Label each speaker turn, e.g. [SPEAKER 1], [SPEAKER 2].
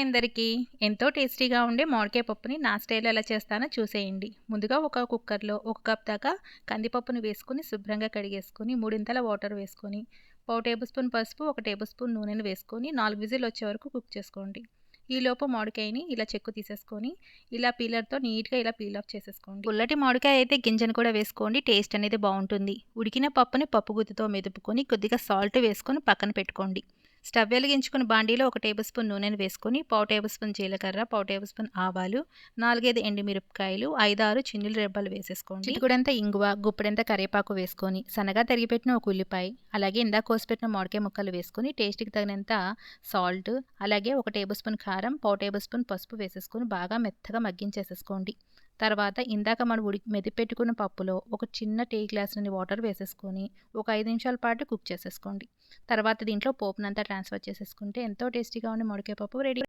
[SPEAKER 1] అందరికీ ఎంతో టేస్టీగా ఉండే మామిడికాయ పప్పుని నా స్టైల్ ఎలా చేస్తానో చూసేయండి. ముందుగా ఒక కుక్కర్లో ఒక కప్ దాకా కందిపప్పును వేసుకొని శుభ్రంగా కడిగేసుకొని మూడింతల వాటర్ వేసుకొని పావు టేబుల్ స్పూన్ పసుపు ఒక టేబుల్ స్పూన్ నూనెను వేసుకొని నాలుగు విజిల్ వచ్చే వరకు కుక్ చేసుకోండి. ఈలోపు మామిడికాయని ఇలా చెక్కు తీసేసుకొని ఇలా పీలర్తో నీట్గా ఇలా పీల్ ఆఫ్ చేసేసుకోండి. పుల్లటి మామిడికాయ అయితే గింజను కూడా వేసుకోండి టేస్ట్ అనేది బాగుంటుంది. ఉడికిన పప్పుని పప్పు గుత్తితో మెదుపుకొని కొద్దిగా సాల్ట్ వేసుకొని పక్కన పెట్టుకోండి. స్టవ్ వెలిగించుకుని బాండీలో ఒక టేబుల్ స్పూన్ నూనెను వేసుకొని పావు టేబుల్ స్పూన్ జీలకర్ర పావు టేబుల్ స్పూన్ ఆవాలు నాలుగైదు ఎండుమిరపకాయలు ఐదారు చిన్నులు రెబ్బలు వేసేసుకోండి. చిటికుడంతా ఇంగువ గుప్పెడంతా కరివేపాకు వేసుకొని సన్నగా తరిగిపెట్టిన ఒక ఉల్లిపాయ అలాగే ఇందాక కోసిపెట్టిన మామిడికాయ ముక్కలు వేసుకొని టేస్ట్కి తగినంత సాల్ట్ అలాగే ఒక టేబుల్ స్పూన్ కారం పావు టేబుల్ స్పూన్ పసుపు వేసేసుకొని బాగా మెత్తగా మగ్గించేసేసుకోండి. తర్వాత ఇందాక మనం ఉడి మెదిపెట్టుకున్న పప్పులో ఒక చిన్న టీ గ్లాస్ నుండి వాటర్ వేసేసుకొని ఒక ఐదు నిమిషాల పాటు కుక్ చేసేసుకోండి. తర్వాత దీంట్లో పోపునంతా ట్రాన్స్ఫర్ చేసేసుకుంటే ఎంతో టేస్టీగా ఉండే మామిడికాయ పప్పు రెడీ